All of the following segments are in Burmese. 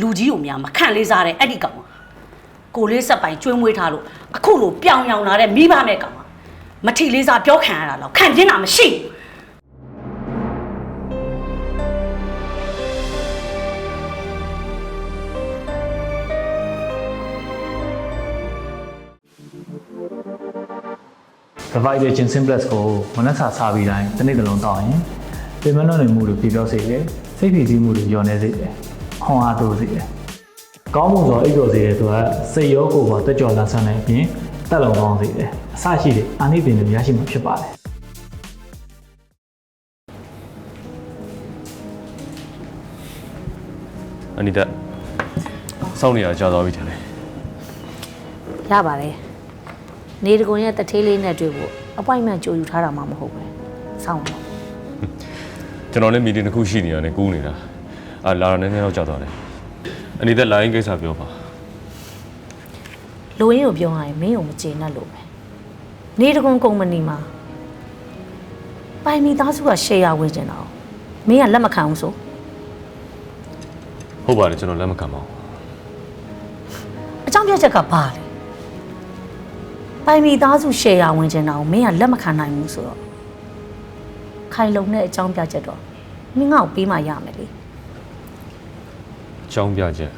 လူကြီးကိုများမခန့်လေးစားတဲ့အဲ့ဒီကောင်ကကိုလေးဆက်ပိုင်ကျွေးမွေးထားလို့အခုလိုပြောင်ရောင်လာတဲ့မိဘမဲ့ကောင်ကမထီလေးစားပြောခံရတာတော့ခံကျင်းတာမရှိဘူးပရိုက်တာဂျင်ဆင်ပလက်ကိုမနက်စာစားပြီးတိုင်းတစ်နေ့တစ်လုံးတောက်ရင်ပြင်မလွန်နေမှုတွေပြပြောစေတယ်စိတ်ဖြည့်ဆည်းမှုတွေညော်နေစေတယ် ခွန်အားတိုးစေတယ်ကောင်းမှုဆိုအိပ်တော်စေတယ်ဆိုတာစိတ်ရောကိုယ်ပါတက်ကြော်လာဆန်းတဲ့အပြင်တက်လုံကောင်းစေတယ်အစရှိတဲ့အာနိသင်တွေရရှိမှာဖြစ်ပါတယ်အနိတက်စောင့်နေရကြာသွားပြီထင်တယ်ရပါတယ်နေတကွန်ရဲ့တထေးလေးနဲ့တွေ့ဖို့ appointment ကြိုယူထားတာမှမဟုတ်ပဲစောင့်ပါကျွန်တော်လည်းမီတင်တစ်ခုရှိနေရတယ်ကူးနေတာ အာလာရနည်းနည်းတော့ကြာသွားတယ်အနိတက်လိုင်းကိစ္စပြောပါလိုရင်းကိုပြောရရင်မင်းကိုမကျေနပ်လို့ပဲနေတကွန်ကုမ္ပဏီမှာပိုင်မီသားစုက share ဝင်ကျင်တာမင်းကလက်မခံဘူးဆိုဟုတ်ပါတယ်ကျွန်တော်လက်မခံပါဘူးအကြောင်းပြချက်ကဘာလဲပိုင်မီသားစု share ဝင်ကျင်တာကိုမင်းကလက်မခံနိုင်ဘူးဆိုတော့ခိုင်လုံတဲ့အကြောင်းပြချက်တော့မင်းငါ့ကိုပေးမှရမယ်လေအ ကြောင်းပြချက်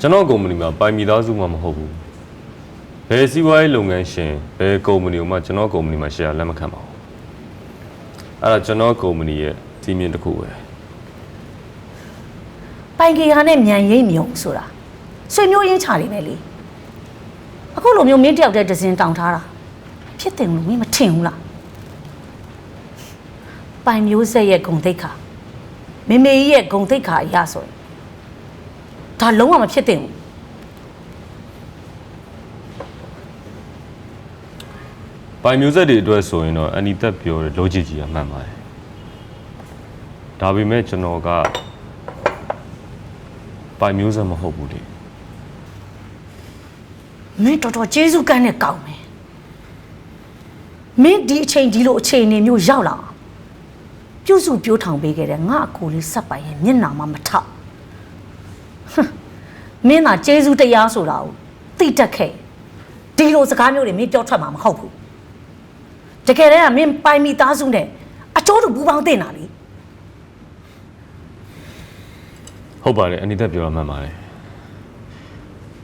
ကျွန်တော်ကုမ္ပဏီမှာပိုင်မိသားစုမှမဟုတ်ဘူးဘယ်စီးပွားရေးလုပ်ငန်းရှင်ဘယ်ကုမ္ပဏီကိုမှကျွန်တော်ကုမ္ပဏီမှာ share လက်မခံပါဘူးအဲ့ဒါကျွန်တော်ကုမ္ပဏီရဲ့စီမင်းတစ်ခုပဲပိုင်ကေဟာနဲ့မြန်ရိပ်မြုံဆိုတာဆွေမျိုးရင်းချနေပဲလေအခုလိုမျိုးမင်းတယောက်တည်းဒဇင်တောင်ထားတာဖြစ်တယ်လို့မင်းမထင်ဘူးလားပိုင်မျိုးဆက်ရဲ့ဂုံတိတ်ခါ မေမေကြီးရဲ့ဂုံတိတ်ခါအရာဆိုရင်ဒါလုံးဝမဖြစ်တင်ဘူးပိုင်မျိုးဆက်တွေအတွက်ဆိုရင်တော့အန်ဒီတက်ပြောတဲ့ logic ကြီးကမှန်ပါတယ်ဒါပေမဲ့ကျွန်တော်ကပိုင်မျိုးဆက်မဟုတ်ဘူးလေမင်းတော်တော်ကျေးဇူးကမ်းနဲ့ကောင်းမယ်မင်းဒီအချိန်ဒီလိုအချိန်နေမျိုးရောက်လာအောင် ပြုစုပြောထောင်ပေးခဲ့တဲ့ငါအကိုလေးစက်ပိုင်ရဲ့မျက်နှာမှမထောက်ဟမ်မင်းသာကျေးဇူးတရားဆိုတာကိုသိတတ်ခဲ့ဒီလိုစကားမျိုးတွေမင်းပြောထွက်မှာမဟုတ်ဘူးတကယ်တမ်းကမင်းပိုင်မိသားစုနဲ့အကျိုးတူပူပေါင်းတင်တာလေဟုတ်ပါတယ်အန်ဒီတက်ပြောတာမှန်ပါတယ်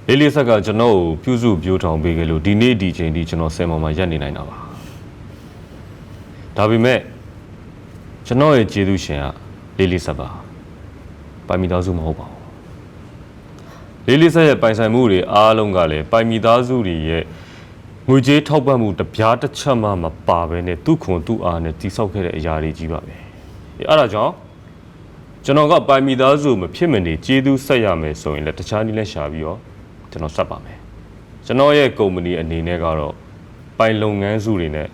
လေးလေးဆက်ကကျွန်တော်ကိုပြုစုပြောထောင်ပေးခဲ့လို့ဒီနေ့ဒီချိန်ဒီကျွန်တော်ဆယ်မောင်မှာရက်နေနိုင်တာပါဒါပေမဲ့ ကျွန်တော်ရဲ့ကျေးဇူးရှင်ကလေးလေးဆက်ပါပိုင်မိသားစုမဟုတ်ပါဘူးလေးလေးဆက်ရဲ့ပိုင်ဆိုင်မှုတွေအားလုံးကလည်းပိုင်မိသားစုတွေရဲ့ငွေကြေးထောက်ပံ့မှုတစ်ပြားတစ်ချက်မှမပါဘဲနဲ့သူ့ခွန်သူ့အားနဲ့တိဆောက်ခဲ့တဲ့အရာတွေကြီးပါပဲအဲအဲ့ဒါကြောင့်ကျွန်တော်ကပိုင်မိသားစုမဖြစ်မနေကျေးဇူးဆက်ရမယ်ဆိုရင်လည်းတခြားနည်းနဲ့ရှာပြီးတော့ကျွန်တော်ဆက်ပါမယ်ကျွန်တော်ရဲ့ကုမ္ပဏီအနေနဲ့ကတော့ပိုင်လုပ်ငန်းစုတွေနဲ့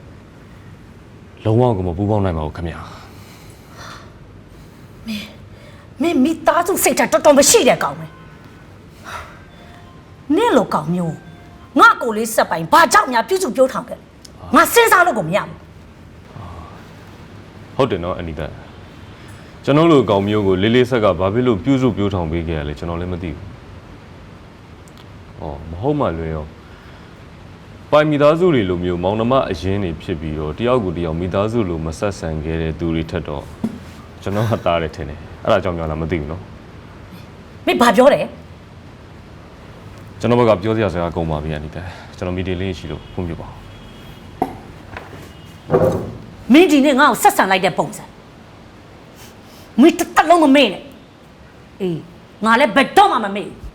လုံးဝကိုမပူးပေါင်းနိုင်ပါဘူးခင်ဗျာ မင်းမိသားစုစိတ်ဓာတ်တော်တော်မရှိတဲ့ကောင်ပဲနင့်လိုကောင်မျိုးငါကိုလေးစက်ပိုင်ဘာကြောင့်များပြုစုပြောထောင်ခဲ့လဲငါစဉ်းစားလို့ကိုမရဘူးဟုတ်တယ်နော်အန်နီတာကျွန်တော်လိုကောင်မျိုးကိုလေးလေးဆက်ကဘာဖြစ်လို့ပြုစုပြောထောင်ပေးခဲ့ရလဲကျွန်တော်လည်းမသိဘူး။အော်မဟုတ်မှလွယ်ရောပိုင်မိသားစုတွေလိုမျိုးမောင်နှမအရင်နေဖြစ်ပြီးတော့တယောက်ကိုတယောက်မိသားစုလိုမဆက်ဆံခဲ့တဲ့သူတွေထက်တော့ကျွန်တော်ကတားတယ်ထင်တယ်။ အဲ့ဒါကြောင့်များလားမသိဘူးနော်မင်းဘာပြောတယ်။ကျွန်တော်ဘက်ကပြောစရာစကားကုန်ပါပြီအန်နီတာကျွန်တော်မီဒီလေးရှိလို့ဖွင့်ပြပါဦးမင်းဒီနေ့ငါ့ကိုဆက်ဆံလိုက်တဲ့ပုံစံမင်းတစ်သက်လုံးမမေ့နဲ့အေးငါလည်းဘယ်တော့မှမမေ့ဘူး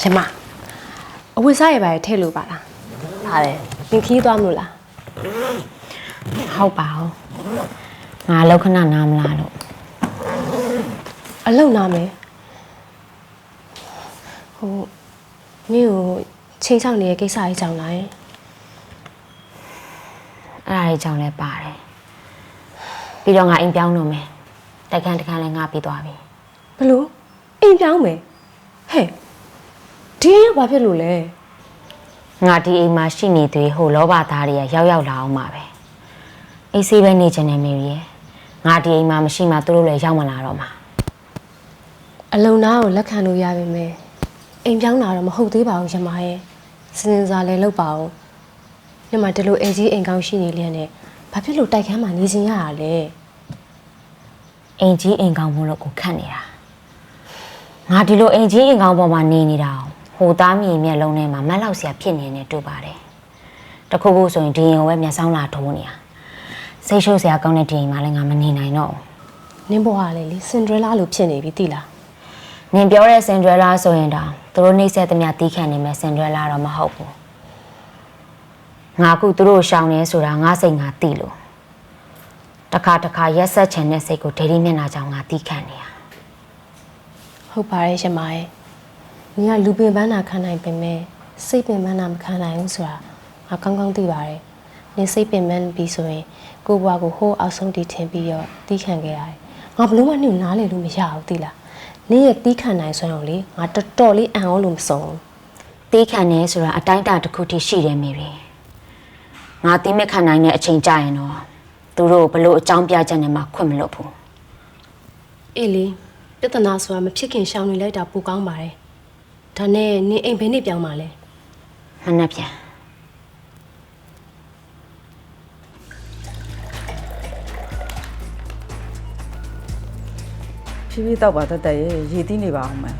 ရမအဝတ်စားရပါရဲ့ထည့်လို့ပါလားပါတယ်သင်ခီးသွားမလို့လားဟုတ်ပါဘူးငါလောက်ခဏနားမလားလို့အလုံနာမယ်ဟိုမင်းကိုချင်းချောင်းနေတဲ့ကိစ္စအကြောင်းလားယင်အဲ့ဒါကြီးကြောင့်လည်းပါတယ်ပြီးတော့ငါအိမ်ပြောင်းတော့မယ်တိုက်ခန်းတစ်ခန်းလည်းငါပြီးသွားပြီဘလို့အိမ်ပြောင်းမယ်ဟဲ့ ဒီရင်ကဘာဖြစ်လို့လဲငါဒီအိမ်မှာရှိနေသေးဟိုလောဘသားတွေကရောက်ရောက်လာအောင်ပါပဲအေးဆေးပဲနေချင်တယ်မေရီရဲ့ငါဒီအိမ်မှာမရှိမှသူတို့လည်းရောက်မလာတော့မှာအလုံနာကိုလက်ခံလို့ရပါမယ်အိမ်ပြောင်းတာတော့မဟုတ်သေးပါဘူးရမရဲ့စဉ်းစဉ်းစားလဲလုပ်ပါဦးညမဒီလိုအေကြီးအိမ်ကောင်းရှိနေလျက်နဲ့ဘာဖြစ်လို့တိုက်ခန်းမှာနေစင်ရတာလဲအိမ်ကြီးအိမ်ကောင်းမို့လို့ကိုခတ်နေတာငါဒီလိုအိမ်ကြီးအိမ်ကောင်းပေါ်မှာနေနေတာ ဟိုသားမြေမျက်လုံးထဲမှာမတ်လောက်စရာဖြစ်နေနေတွေ့ပါတယ်တခုခုဆိုရင်ဒီရင်ကိုပဲမျက်စောင်းလာထိုးနေတာစိတ်ရှုပ်စရာကောင်းတဲ့ဒီရင်မှလည်းငါမနေနိုင်တော့ဘူးနင်းဘွားကလေစင်ဒရလာလို့ဖြစ်နေပြီတိလားနင်ပြောတဲ့စင်ဒရလာဆိုရင်တော့သူတို့နှိမ့်ဆက်သမျှတီးခတ်နေမယ်စင်ဒရလာတော့မဟုတ်ဘူးငါကသူတို့ရှောင်နေဆိုတာငါစိတ်ငါသိလို့တခါတခါရက်ဆက်ချင်တဲ့စိတ်ကိုဒေဒီမျက်နှာကြောင့်ငါတီးခတ်နေတာဟုတ်ပါတယ်ရှင်မရဲ့ နင်ကလူပင်ပန်းနာခံနိုင်ပေမဲ့စိတ်ပင်ပန်းနာမခံနိုင်ဘူးဆိုတာငါကောင်းကောင်းသိပါတယ်နင်စိတ်ပင်ပန်းပြီးဆိုရင်ကိုယ့်ဘဝကိုဟိုးအောက်ဆုံးတည်ထင်ပြီးတော့တီးခံခဲ့ရတယ်ငါဘလို့မှနှုတ်နားလေလို့မရဘူးသိလားနင်ရဲ့တီးခံနိုင်စွမ်းအောင်လေငါတော်တော်လေးအံ့ဩလို့မဆုံးဘူးတီးခံနေဆိုတာအတိုင်းအတာတစ်ခုထိရှိတယ်မေရီငါတီးမခံနိုင်တဲ့အချိန်ကြာရင်တော့သူတို့ဘလို့အကြောင်းပြချက်နဲ့မှခွင့်မလို့ဘူးအေးလေပြဿနာဆိုတာမဖြစ်ခင်ရှောင်နေလိုက်တာပိုကောင်းပါတယ် ဒါနဲ့နင်အိမ်ဘယ်နေ့ပြောင်းมาလဲမနှက်ပြန်ဖြည်းဖြည်းတောက်ပါတက်တက်ရဲ့ရေတီးနေပါအောင်မယ်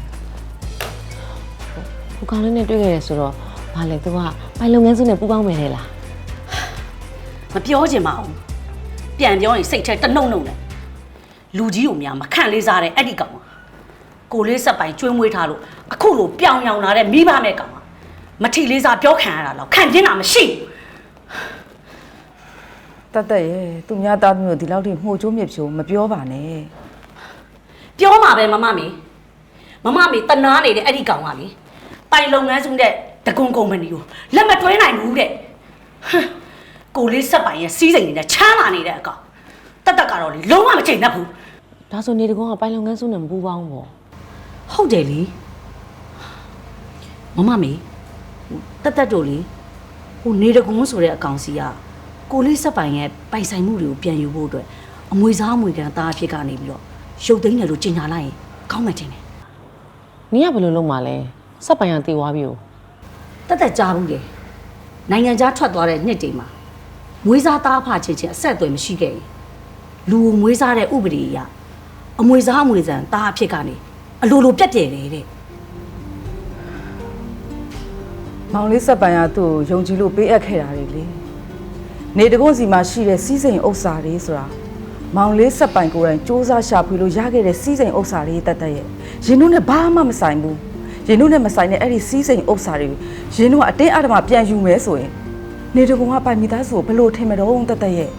ဟိုကောင်လေးနဲ့တွေ့ခဲ့ရဆိုတော့ဘာလဲသူကပိုင်လုပ်ငန်းစုနဲ့ပူးပေါင်းမယ်လေလားမပြောချင်ပါဘူးပြန်ပြောရင်စိတ်ထဲတနှုံနှုံနဲ့လူကြီးကိုများမခန့်လေးစားတဲ့အဲ့ဒီကောင်က ကိုလေးဆက်ပိုင်ကျွေးမွေးထားလို့အခုလိုပြောင်ရောင်လာတဲ့မိဘမဲ့ကောင်ကမထီလေးစားပြောခံရတာတော့ခံပြင်းတာမရှိဘူးတက်တက်ရဲ့သူများသားသမီးကိုဒီလောက်ထိမှုချိုးမြစ်ဖြိုးမပြောပါနဲ့ပြောမှာပဲမမမေမမမေတနာနေတဲ့အဲ့ဒီကောင်ကလေပိုင်လုပ်ငန်းစုတဲ့တကွန်ကုမ္ပဏီကိုလက်မတွဲနိုင်ဘူးတဲ့ဟမ်ကိုလေးဆက်ပိုင်ရဲ့စီးစိမ်နေတဲ့ချမ်းလာနေတဲ့အကောင်တက်တက်ကတော့လေလုံးဝမချိန်တတ်ဘူးဒါဆိုနေတကောကပိုင်လုပ်ငန်းစုနဲ့မပူးပေါင်းဘူးပေါ့ ဟုတ်တယ်လေမမမေဟိုတက်တက်တို့လေဟိုနေတကွန်းဆိုတဲ့အကောင်စီကကိုလေးဆက်ပိုင်ရဲ့ပိုင်ဆိုင်မှုတွေကိုပြန်ယူဖို့အတွက်အမွေစားအမွေကန်သားအဖြစ်ကနေပြီးတော့ရုပ်သိမ်းတယ်လို့ကြေညာလိုက်ရင်ကောင်းမှတင်တယ်နင်ကဘယ်လိုလုပ်မှာလဲစက်ပိုင်ကတည်သွားပြီတက်တက်ကြားဘူးလေနိုင်ငံခြားထွက်သွားတဲ့နှစ်တွေမှာမွေးစားသားဖချင်းချင်းအဆက်အသွယ်မရှိခဲ့ရင်လူကိုမွေးစားတဲ့ဥပဒေအရအမွေစားအမွေဆန်သားအဖြစ်ကနေ အလိုလိုပြတ်ပြဲတယ်တဲ့မောင်လေးစက်ပန်ရသူ့ကိုယုံကြည်လို့ပေးအပ်ခဲ့တာတွေလေနေတကွန်းစီမှာရှိတဲ့စီးစိမ်ဥစ္စာတွေဆိုတာမောင်လေးစက်ပိုင်ကိုယ်တိုင်စူးစမ်းရှာဖွေလို့ရခဲ့တဲ့စီးစိမ်ဥစ္စာတွေတက်တက်ရဲ့ရင်တို့နဲ့ဘာမှမဆိုင်ဘူးရင်တို့နဲ့မဆိုင်တဲ့အဲ့ဒီစီးစိမ်ဥစ္စာတွေရင်တို့ကအတင်းအဓမ္မပြန်ယူမယ်ဆိုရင်နေတကွန်းကပိုင်မိသားစုကိုဘယ်လို့ထင်မတော့တက်တက်ရဲ့